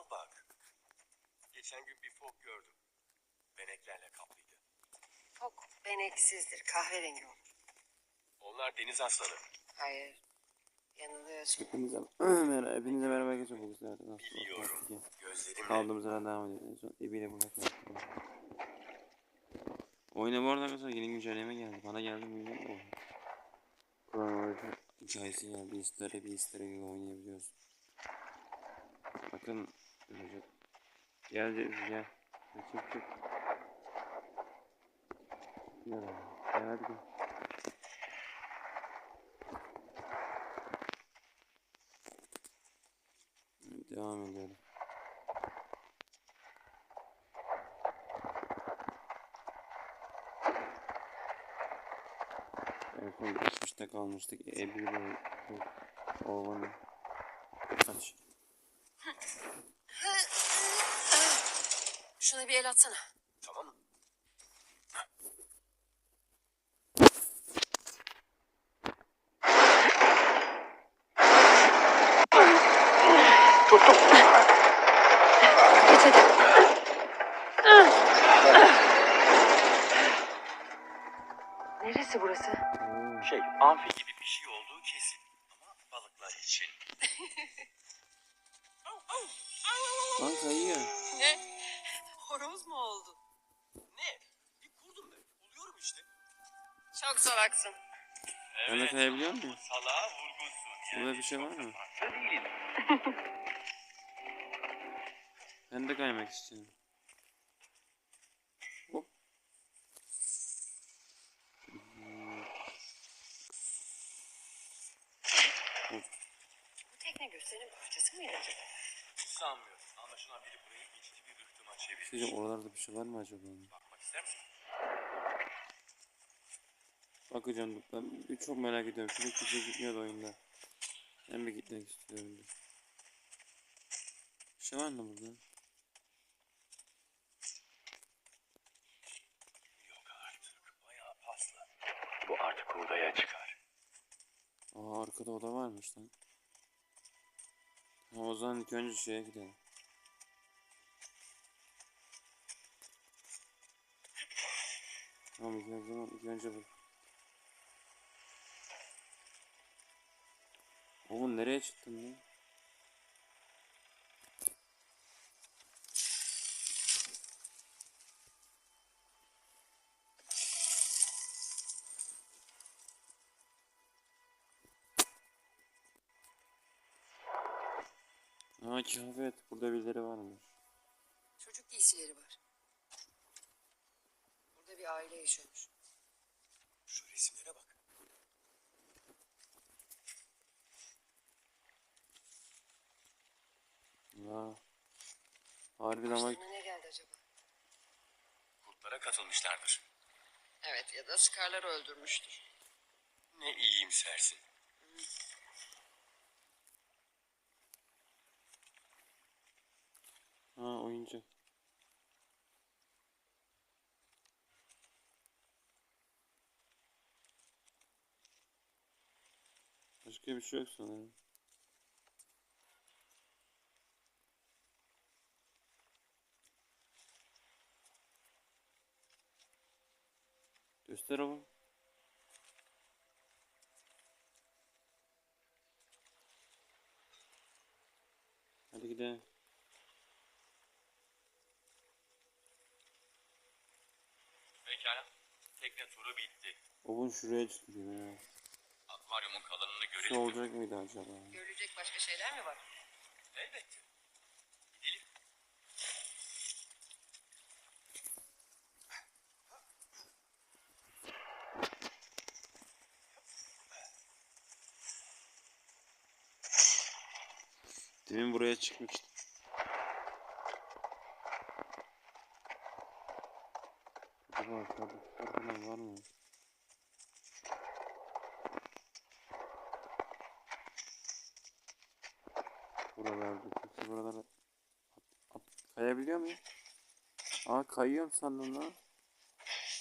Şuna bak. Geçen gün bir fok gördüm. Beneklerle kaplıydı. Çok beneksizdir. Kahverengi olur. Onlar deniz aslanı. Hayır. Yanılıyorsun. Hepinize merhaba, hepinize merhaba. Bugün sizlerle nasıl Biliyorum. Gözlerimle. Kaldığımız yerden devam ediyoruz. En son ebiyle kaldık. Oyuna bu arada arkadaşlar yeni güncelleme geldi. Bana geldi mi bilmiyorum. O. Kronoloji hikayesi geldi. İstere bir istere gibi oynayabiliyoruz. Bakın. Recep. Gel gel. Çık çık. Gel. Gel Devam edelim. En son geçmişte kalmıştık. Ebi ve Oğlan'ı. Şuna bir el atsana. Ben de kaymak istiyorum. Hop. Bu tekne gösterinin parçası mıydı acaba? Sanmıyorum. Anlaşılan biri burayı geçici bir rıhtıma çevirmiş. Sizce oralarda bir şey var mı acaba? Bakmak ister misin? Bakacağım ben çok merak ediyorum. Şurada kimse gitmiyordu oyunda. Ben bir gitmek istiyorum. Bir. Şey var mı burada? Yok artık. Bayağı paslı. Bu artık hurdaya çıkar. Aa arkada oda varmış lan. Ha, o zaman ilk önce şeye gidelim. Tamam ilk önce, ilk önce bu. Oğlum nereye çıktın lan? Aa kıyafet. Burada birileri varmış. Çocuk giysileri var. Burada bir aile yaşıyormuş. Şu resimlere bak. Aa. Harbiden bak. Ne geldi acaba? Kurtlara katılmışlardır. Evet ya da Scar'ları öldürmüştür. Ne iyimsersin. Ha oyuncak. Başka bir şey yok sanırım. Göster oğlum. Hadi gidelim. Pekala. Tekne turu bitti. Oğlum şuraya çıkıyor ya. Akvaryumun kalanını Bir şey görelim. mi? olacak mıydı acaba? Görülecek başka şeyler mi var? Elbette. Gidelim. Demin buraya çıkmıştım. Kuşlar falan var mı? Buralarda kimse buralara at, at, kayabiliyor muyum? Aa kayıyorum sandım lan.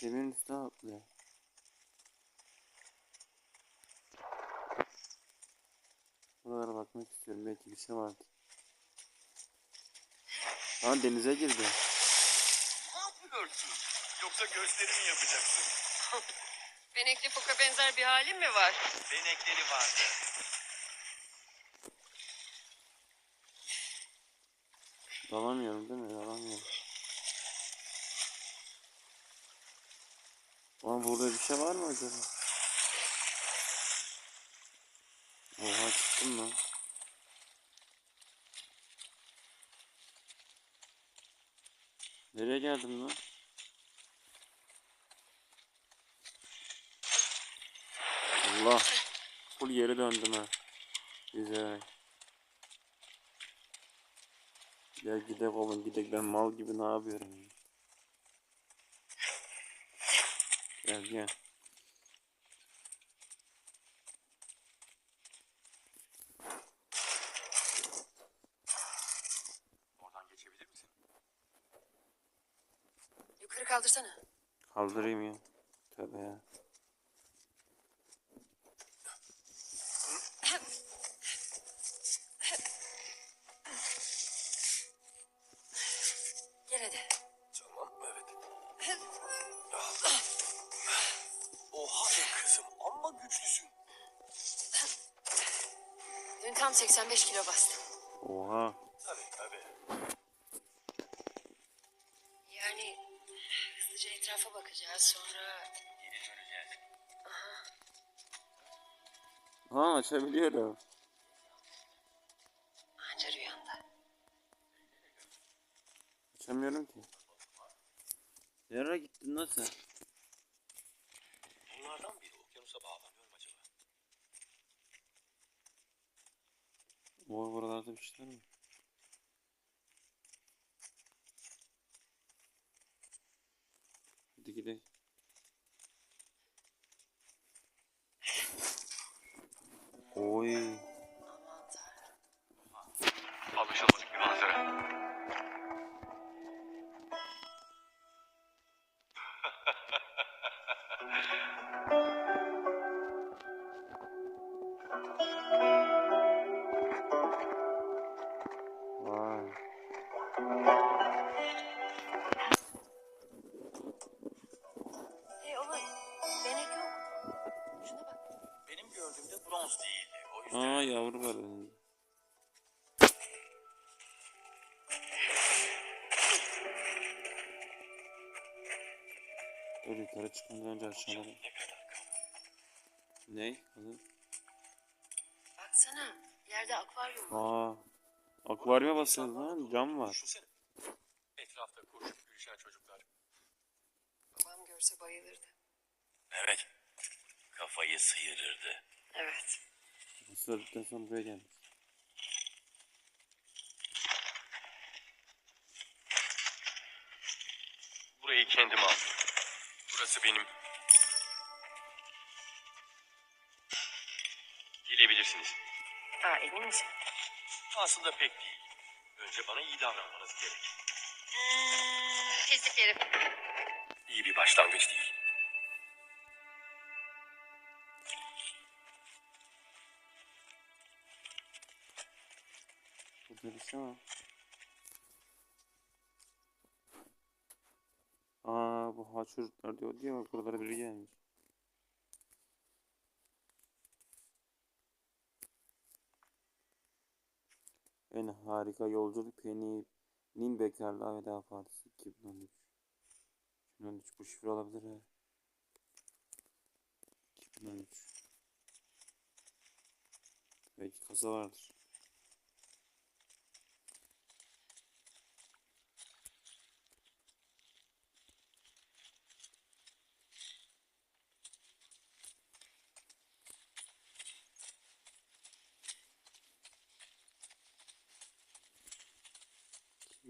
Demirin üstüne atlıyor. Buralara bakmak istiyorum. Belki bir şey vardır. Ha denize girdi. Ne yapıyorsun? Yoksa gösterimi yapacaksın. Benekli foka benzer bir halin mi var? Benekleri vardı. Dalamıyorum değil mi? Dalamıyorum. Ama burada bir şey var mı acaba? Oha çıktım lan. Nereye geldim lan? Allah. Full geri döndüm ha. Güzel. Gel gidek oğlum gidek ben mal gibi ne yapıyorum ya. Gel gel. Oradan geçebilir misin? Yukarı kaldırsana. Kaldırayım ya. Hadi. Tamam evet. Oha be kızım amma güçlüsün. Dün tam 85 kilo bastım. Oha. Tabii tabii. Yani hızlıca etrafa bakacağız sonra... Geri döneceğiz. Ha açabiliyorum. Anca rüyanda. Açamıyorum ki. Nereye gittin lan Akvaryuma basıyoruz lan. Cam var. Düşünsene. Etrafta koşup yürüyüşen çocuklar. Babam görse bayılırdı. Evet. Kafayı sıyırırdı. Evet. Isırdıktan sonra buraya gelmiş. Burayı kendim aldım. Burası benim. Gelebilirsiniz. Aa emin misin? Aslında pek değil. Önce bana iyi davranmanız gerek. Pislik herif. İyi bir başlangıç değil. Burada bir şey var. Aa bu ha çocuklar diyor diye bak buralara biri gelmiş. En harika yolculuk Penny'nin bekarlığa veda partisi 2013. 2013 bu şifre olabilir ha. 2013. Belki kasa vardır.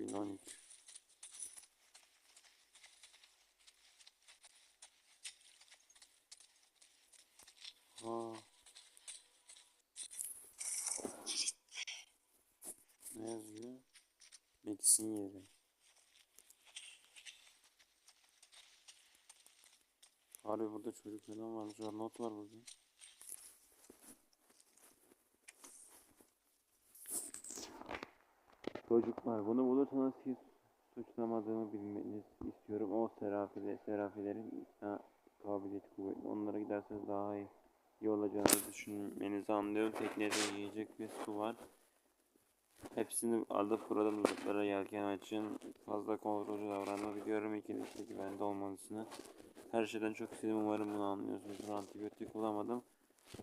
İki bin on üç. Aa. Ne yazıyor? Yeri. Harbi burada çocuk varmış. Var, not var burada. Çocuklar bunu bulursanız siz suçlamadığımı bilmenizi istiyorum. O serafile, serafilerin ikna kabiliyeti kuvvetli. Onlara giderseniz daha iyi, iyi olacağını düşünmenizi anlıyorum. Teknede yiyecek ve su var. Hepsini alıp burada bulutlara yelken açın. Fazla kontrolcü davranma biliyorum. İkiniz de güvende olmalısınız. Her şeyden çok istedim. Umarım bunu anlıyorsunuz. Antibiyotik bulamadım.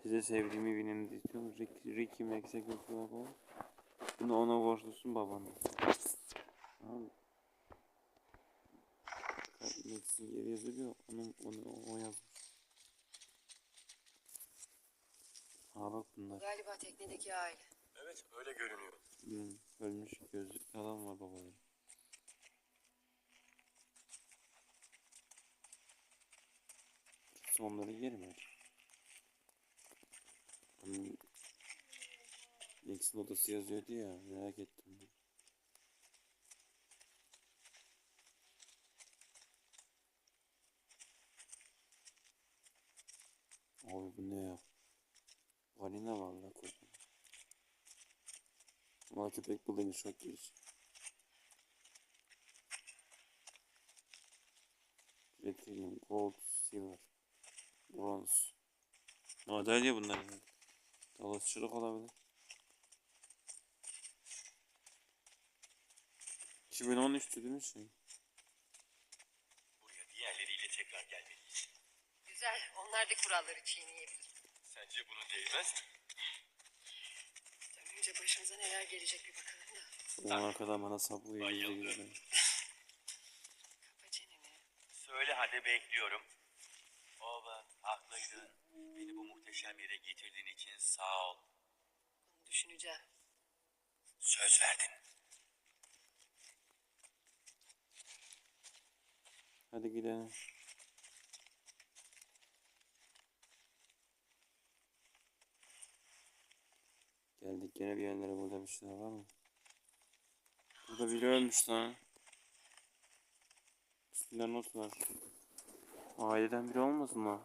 Size sevdiğimi bilmenizi istiyorum. Rick, Ricky Mexican Club. Bunu ona borçlusun babana. Tamam mı? Geri yazıyor. Onu, onu o yazmış. Aa bak bunlar. Galiba teknedeki aile. Evet öyle görünüyor. Hmm, ölmüş gözlük falan var babaları. Sonları yerim hadi. Hmm. Nixon odası yazıyordu ya merak ettim. Abi bu ne ya? Valina vallahi kocaman. Ama köpek balığını şok giriş. Platinum, gold, silver, bronze. Madalya bunlar yani. Dalaşçılık olabilir. 2013'tü değil mi şey? Buraya diğerleriyle tekrar gelmeliyiz. Güzel. Onlar da kuralları çiğneyebilir. Sence bunu değmez mi? Dönünce başımıza neler gelecek bir bakalım da. Onlar kadar bana Bayıldım. yüz. Kapa çeneni. Söyle hadi bekliyorum. Baba haklıydın. Beni bu muhteşem yere getirdiğin için sağ ol. Bunu düşüneceğim. Söz verdin. Hadi gidelim. Geldik gene bir yerlere burada bir şeyler var mı? Burada biri ölmüş lan. Üstünde not var. Aileden biri olmasın mı?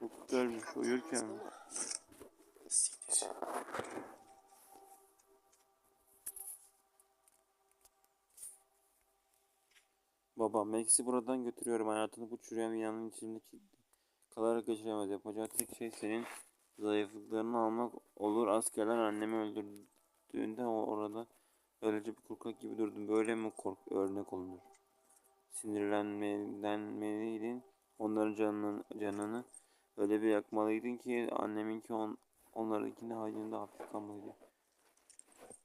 Bu ölmüş uyurken? Siktir. Baba Max'i buradan götürüyorum. Hayatını bu çürüyen binanın içinde. Kalarak geçiremez. Yapacağı tek şey senin zayıflıklarını almak olur. Askerler annemi öldürdüğünde orada öylece bir korkak gibi durdum. Böyle mi kork örnek olunur? Sinirlenmeliydin. Onların canını, canını öyle bir yakmalıydın ki anneminki on, onlarınkini halinde hafif kalmalıydı.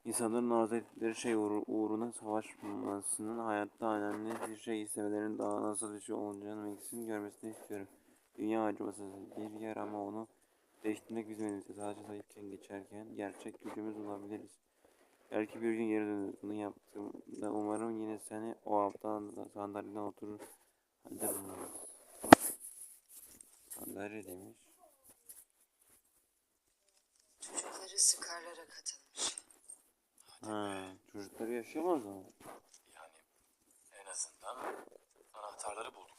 İnsanların arzu ettikleri şey uğru- uğruna savaşmasının hayatta önemli bir şey istemelerinin daha nasıl bir şey olacağını Max'in görmesini istiyorum. Dünya acımasız bir yer ama onu değiştirmek bizim elimizde. Sadece zayıfken geçerken gerçek gücümüz olabiliriz. Belki bir gün geri döneriz. Bunu yaptığımda umarım yine seni o hafta sandalyeden oturur. Hadi bakalım. Sandalye demiş. Çocukları Skarlara katılmış. Ha, çocukları yaşayamaz mı? Yani en azından anahtarları bulduk.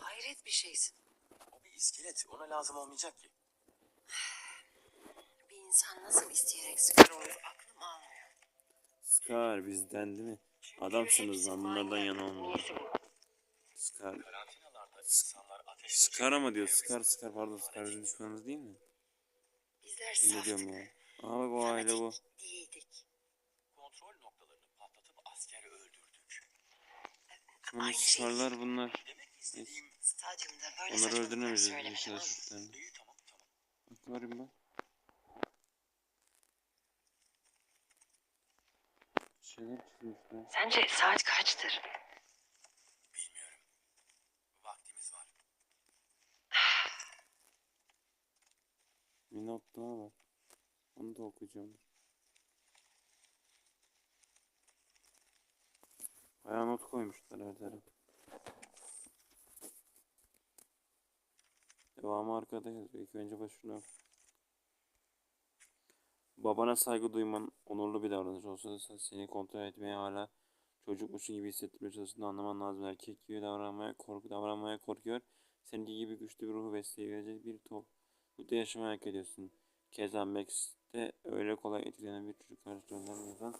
Hayret bir şeysin. O bir iskelet. Ona lazım olmayacak ki. Bir insan nasıl isteyerek Skar olur aklım almıyor. Scar bizden değil mi? Adamsınız lan bunlardan yana olmuyor. Bu? Scar. Karantinalarda insanlar ateş Scar ama diyor. Scar Scar pardon Scar bizim düşmanımız değil mi? Saftık. diyorum ya? Bak o aile bu. fanatik değildik. Kontrol noktalarını patlatıp askeri öldürdük. Bunu Aynı şey değil. Scarlar bunlar. Demek istediğim... Stadyumda böyle Onları saçmalıklar öldürmemeyeceğiz. söyleme Yaşlar tamam mı? çocuklarını. İyi tamam tamam. Bak varım ben. Şeyler çizmişler. Sence saat kaçtır? Bilmiyorum. Vaktimiz var. Bir not daha var. Onu da okuyacağım. Bayağı not koymuşlar her taraf. Devamı arkada yazıyor. İlk önce başına. Babana saygı duyman onurlu bir davranış olsa da sen seni kontrol etmeye hala çocukmuşsun gibi hissettirmeye çalıştığını anlaman lazım. Erkek gibi davranmaya, korku davranmaya korkuyor. Seninki gibi güçlü bir ruhu besleyebilecek bir toplulukta yaşamayı hak ediyorsun. Keza Max'te öyle kolay etkilenen bir çocuk bir insan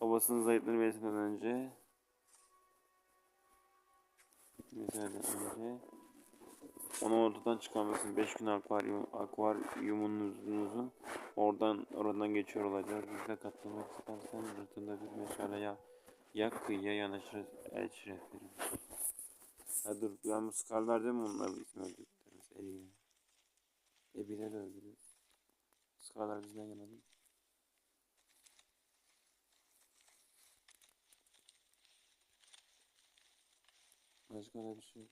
babasının zayıflığını belirtmeden önce Meseleden önce onu ortadan çıkarmasın. 5 gün akvaryum, akvaryumunuzun oradan oradan geçiyor olacağız. Biz de katılmak istersen rıhtında bir meşale ya yak kıyıya yanaşırız el şereflerim. Ha dur yalnız Skarlar değil mi onların ismi öldürdüklerimiz eliyle. Ebiyle de öldürüyoruz. Skarlar bizden yana değil mi? Başka da bir şey yok.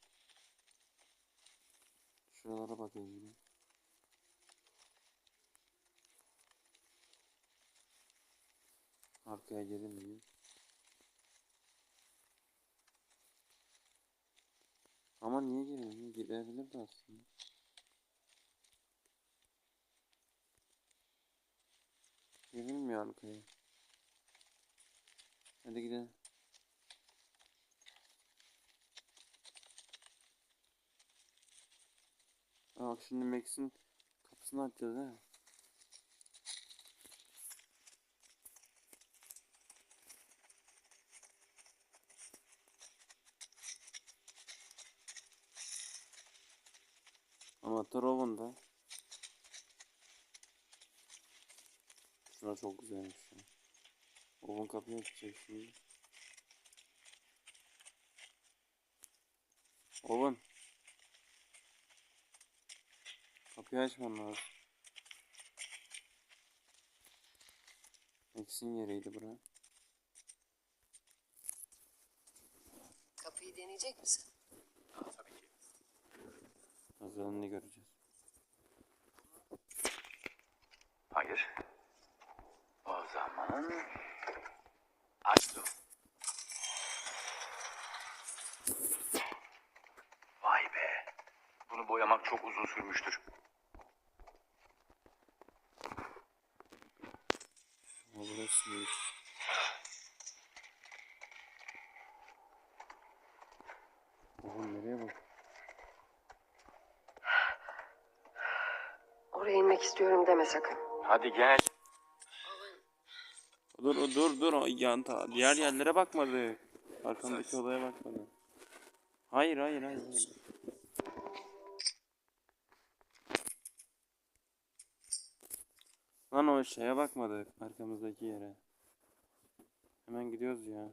Şuralara bakayım yine. Arkaya mi? Ama niye gelmiyor? Gidebilirdi aslında. Gelmiyor arkaya. Hadi gidelim. Bak şimdi Max'in kapısını açacağız ha. Amatör oven da. Şuna çok güzelmiş ya. Oven kapıyı açacak şimdi. Oven. Kapıyı açman lazım. Max'in yeriydi bura. Kapıyı deneyecek misin? Tabii ki. Hazırlanını göreceğiz. Hayır. O zaman açtım. Vay be. Bunu boyamak çok uzun sürmüştür. Büyük. Oğlum nereye bak? Oraya inmek istiyorum deme sakın. Hadi gel. Dur dur dur o yan ta diğer yerlere bakmadı. Arkamdaki odaya bakmadı. Hayır hayır hayır. hayır. O şeye bakmadık arkamızdaki yere. Hemen gidiyoruz ya.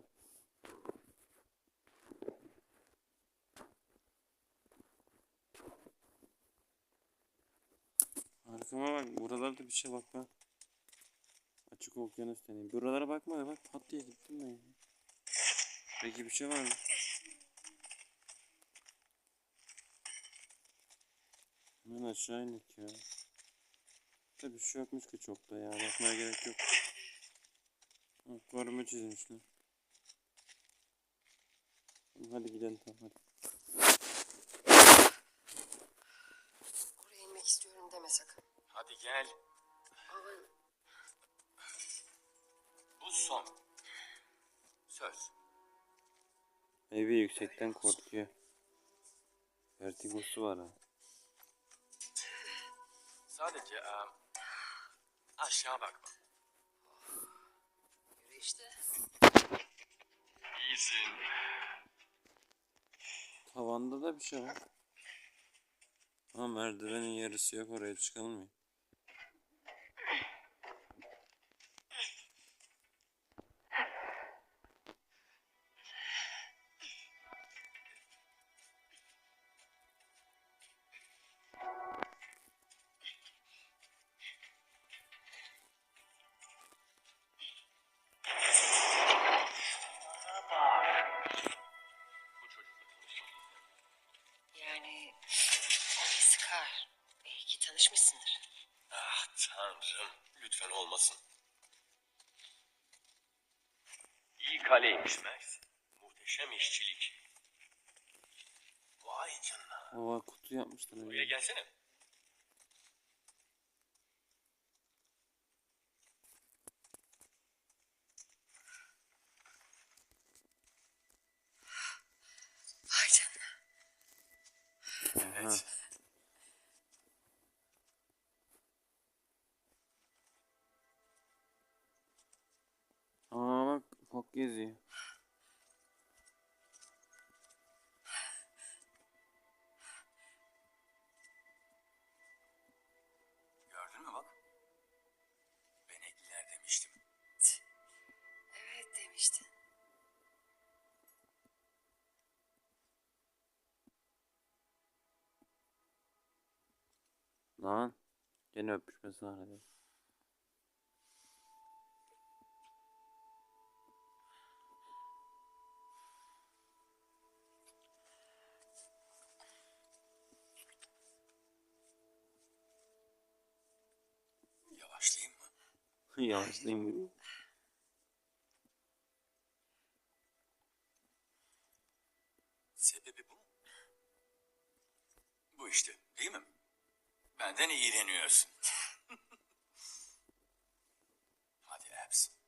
Arkama bak buralarda bir şey bak bak. Açık okyanus deneyim. Buralara bakma ya bak pat diye gittim ben. Peki bir şey var mı? Hemen aşağı indik ya. Tabii bir şey yokmuş ki çok da ya. Bakmaya gerek yok. Akvaryumu çizmişler. Hadi gidelim tamam hadi. Oraya inmek istiyorum deme sakın. Hadi gel. Bu son. Söz. Evi yüksekten korkuyor. Vertigosu var ha. Sadece e, aşağı bakma. yürü işte. İyisin. Tavanda da bir şey var. Ama merdivenin yarısı yok oraya çıkılmıyor. Max. Muhteşem işçilik. Vay canına. Ova kutu yapmışlar. Buraya gelsene. Vay canına. Aha. Evet. Ufak geziyor. Gördün mü bak? Benekliler demiştim. Evet demiştin. Lan. Gene öpüşme sahnede. Yavaşlayayım mı? Yavaşlayayım bir. Sebebi bu? Bu işte değil mi? Benden iğreniyorsun. Hadi Abs.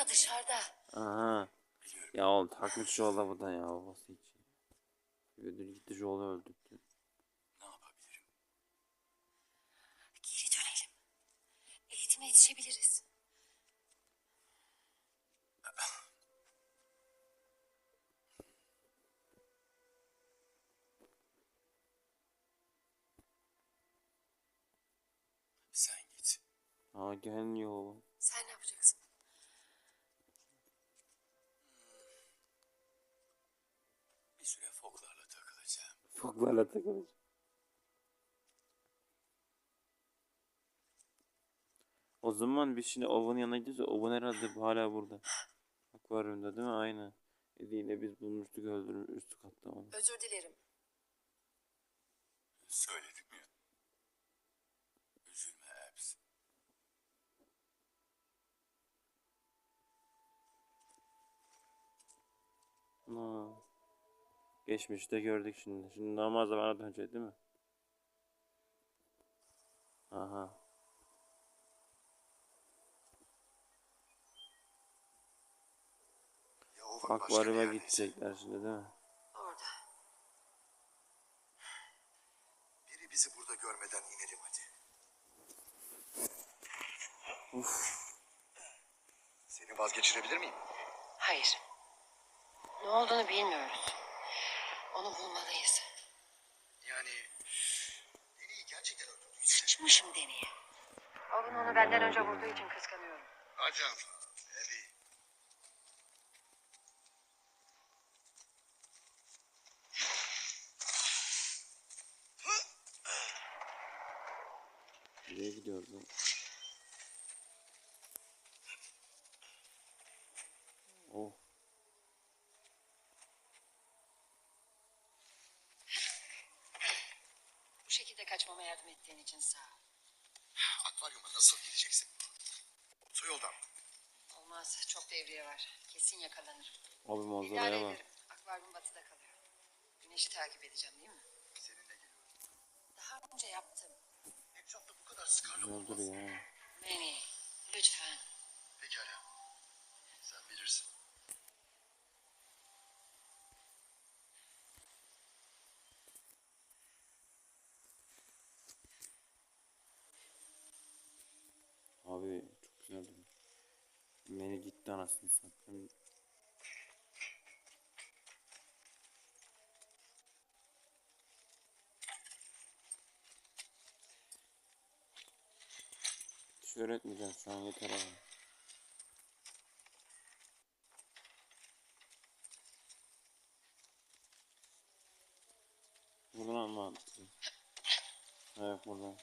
Hala dışarıda. Aha. Ya oğlum takmış Joel'a bu da ya babası için. Ödül gitti Joel'u öldürdü. Ne yapabilirim? Geri dönelim. Eğitime yetişebiliriz. Sen git. Aa gelmiyor oğlum. Sen ne yapacaksın? Takılacağım. Foklarla takılacak. O zaman biz şimdi Owen'ın yanına gidiyoruz. Owen herhalde hala burada. Akvaryumda değil mi? Aynen. Eddie ile biz bulmuştuk öldürür üstü katta onu. Özür dilerim. Söyledim ya. Üzülme Abs. Ana. Geçmişte gördük şimdi. Şimdi normal zamana dönecek değil mi? Aha. Akvaryuma gidecekler şimdi değil mi? Orada. Biri bizi burada görmeden inelim hadi. Seni vazgeçirebilir miyim? Hayır. Ne olduğunu bilmiyoruz. Onu bulmalıyız. Yani Deni'yi gerçekten öldürdüyse. Sıçmışım deneye. Oğlum onu benden önce vurduğu için kıskanıyorum. Hadi ama. Nereye gidiyoruz lan? Oh. Bu şekilde kaçmama yardım ettiğin için sağ ol. Akvaryuma nasıl gideceksin? Otoyoldan. Olmaz. Çok devriye var. Kesin yakalanırım. Abi manzaraya bak. Akvaryum batıda kalıyor. Güneşi takip edeceğim değil mi? Seninle geliyorum. Daha önce yaptım. Etrafta bu kadar sıkarlı Güzel olmaz. duruyor ha. Manny, lütfen. Pekala. Sen bilirsin. Abi çok güzel duruyor. Beni gitti anasını satayım. Öğretmeyeceğim şu an yeter abi. Buradan mı attı? Evet buradan.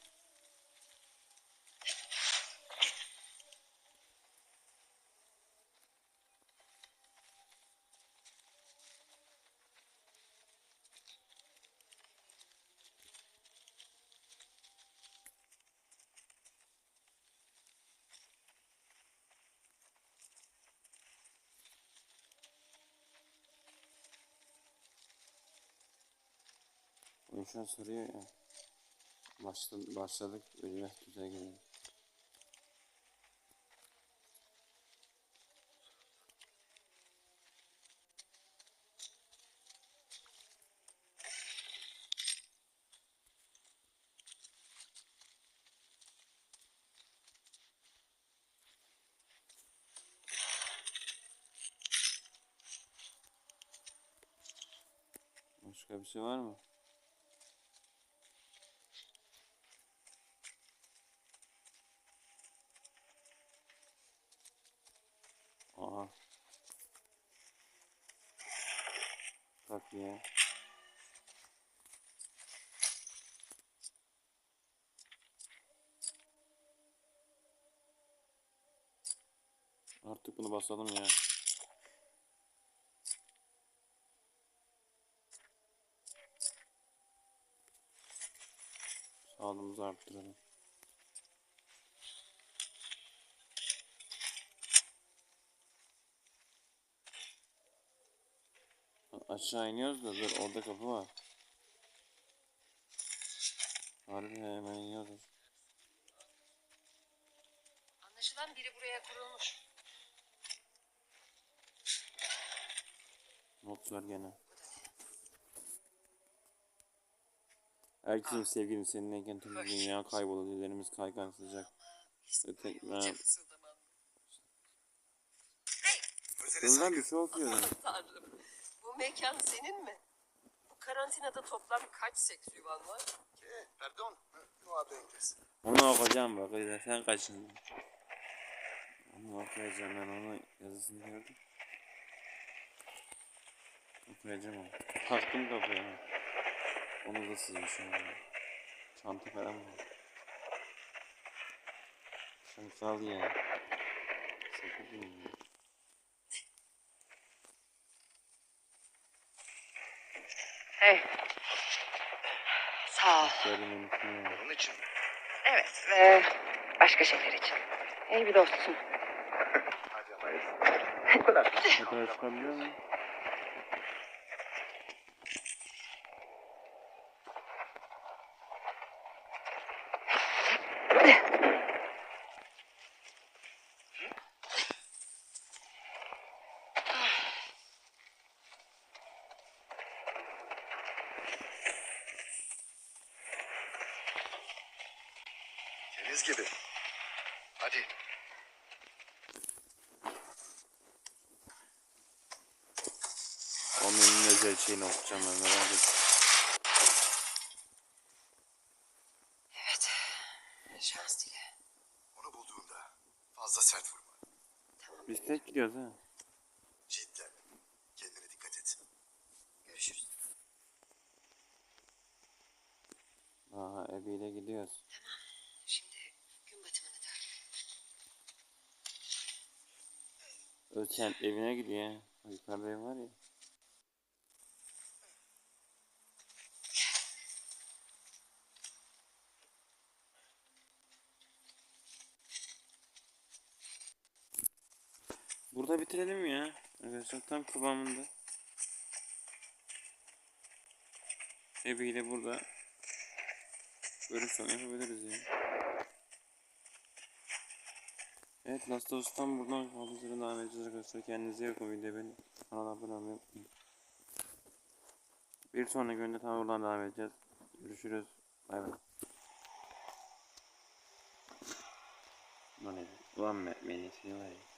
Gülşen soruyor ya. Başladık, başladık ölüme düze gelin. Başka bir şey var mı? Bak ya. Artık bunu basalım ya. Sağlığımızı arttıralım. Aşağı iniyoruz da dur orada kapı var. Harbi hemen iniyoruz. Anlaşılan biri buraya kurulmuş. Notlar gene. Herkesin sevgilim seninleyken tüm dünya kaybolur. Dillerimiz kaygan sıcak. Ötekler. Özele Kızdan bir şey okuyor. Tanrım. Mekan senin mi? Bu karantinada toplam kaç seks yuvan var? Eh, Pardon. Nueva Benges. Onu okuyacağım bak. öyle Sen kaçın. Onu okuyacağım ben onu yazısını gördüm. Okuyacağım onu. Taktım kafaya. Onu da sızmış onu. Çanta falan var. Şansal ya. Sakın bilmiyorum. Onun için Evet ve başka şeyler için. İyi bir dostsun. harcamayız. Bu kadar. Fotoğraf çıkabiliyor muyum? Temiz gibi. Hadi. Onun en özel okuyacağım ben merak etme. Evet. Şans dile. Onu bulduğunda fazla sert vurma. Biz tek gidiyoruz ha. Cidden. Kendine dikkat et. Görüşürüz. Aha ebiyle gidiyoruz. Şimdi gün batımını takip et. Ölçen evine gidiyor. Yukarıda ev var ya. Burada bitirelim ya. Arkadaşlar tam kıvamında. Ebiyle burada bölüm sonu yapabiliriz ya. Evet Last of Us'tan buradan yerden devam edeceğiz arkadaşlar. Kendinize iyi bakın videoyu beğenin. Kanala abone olmayı. Bir sonraki günde tam buradan devam edeceğiz. Görüşürüz. Bay bay. Ulan, ulan me- menesi var ya.